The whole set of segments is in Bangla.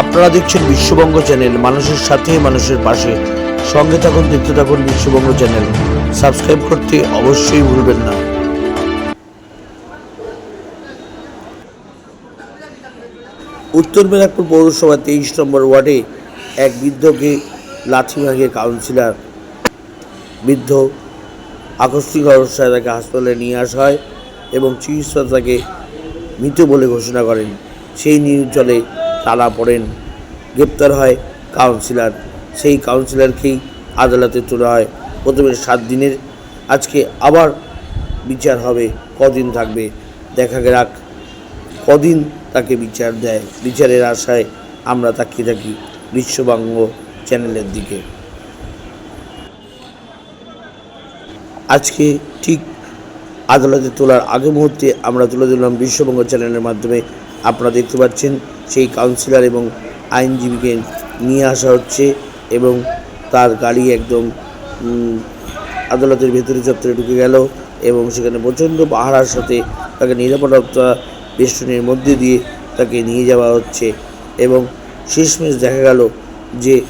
আপনারা দেখছেন বিশ্ববঙ্গ চ্যানেল। মানুষের সাথে মানুষের পাশে। সঙ্গে থাকুন দেখতে থাকুন বিশ্ববঙ্গ চ্যানেল। সাবস্ক্রাইব করতে অবশ্যই ভুলবেন না। উত্তর মেদিনীপুর পৌরসভা তেইশ নম্বর ওয়ার্ডে এক বৃদ্ধকে লাথি ভাঙে কাউন্সিলর বৃদ্ধ আকস্মিক অবস্থায় তাকে হাসপাতালে নিয়ে আসা হয় এবং চিকিৎসা তাকে মৃত বলে ঘোষণা করেন। সেই নিউজ জলে টানা পড়েন। গ্রেপ্তার হয় কাউন্সিলর। সেই কাউন্সিলরকেই আদালতে তোলা হয়। প্রথমে সাত দিনের। আজকে আবার বিচার হবে। কদিন থাকবে? দেখা যাক। কদিন তাকে বিচার দেয়? বিচারের আশায় আমরা তাকিয়ে থাকি বিশ্ববঙ্গ চ্যানেলের দিকে। আজকে ঠিক আদালতে তোলার আগে মুহূর্তে আমরা তুলে দিলাম বিশ্ববঙ্গ চ্যানেলের মাধ্যমে আপনারা দেখতে পাচ্ছেন, সেই কাউন্সিলর এবং আইনজীবীকে নিয়ে আসা হচ্ছে এবং তার গাড়ি একদম আদালতের ভেতরে চত্বরে ঢুকে গেল এবং সেখানে প্রচণ্ড পাহারার সাথে তাকে নিরাপত্তা বেষ্টনীর মধ্যে দিয়ে তাকে নিয়ে যাওয়া হচ্ছে এবং শেষমেশ দেখা গেল যে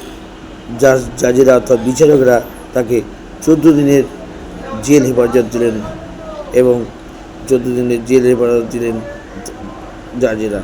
জাজ- জাজেরা অর্থাৎ বিচারকরা তাকে চোদ্দ দিনের জেল হেফাজত দিলেন এবং চোদ্দ দিনের জেল হেফাজত দিলেন। जाजीरा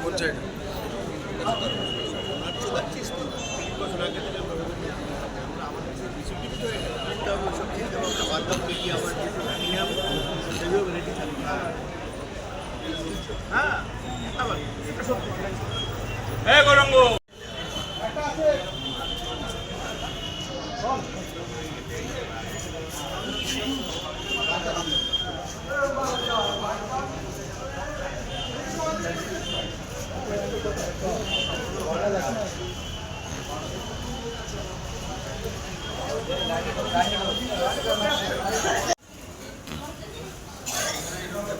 কোন জায়গা আমরা আমরা আমাদের যে ডিসিপ্লিন হয়ে গেল সব চিন্তা ভাবনা বাদ দাও কি আমার হ্যাঁ গরঙ্গ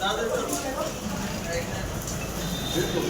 Thank you. Thank you.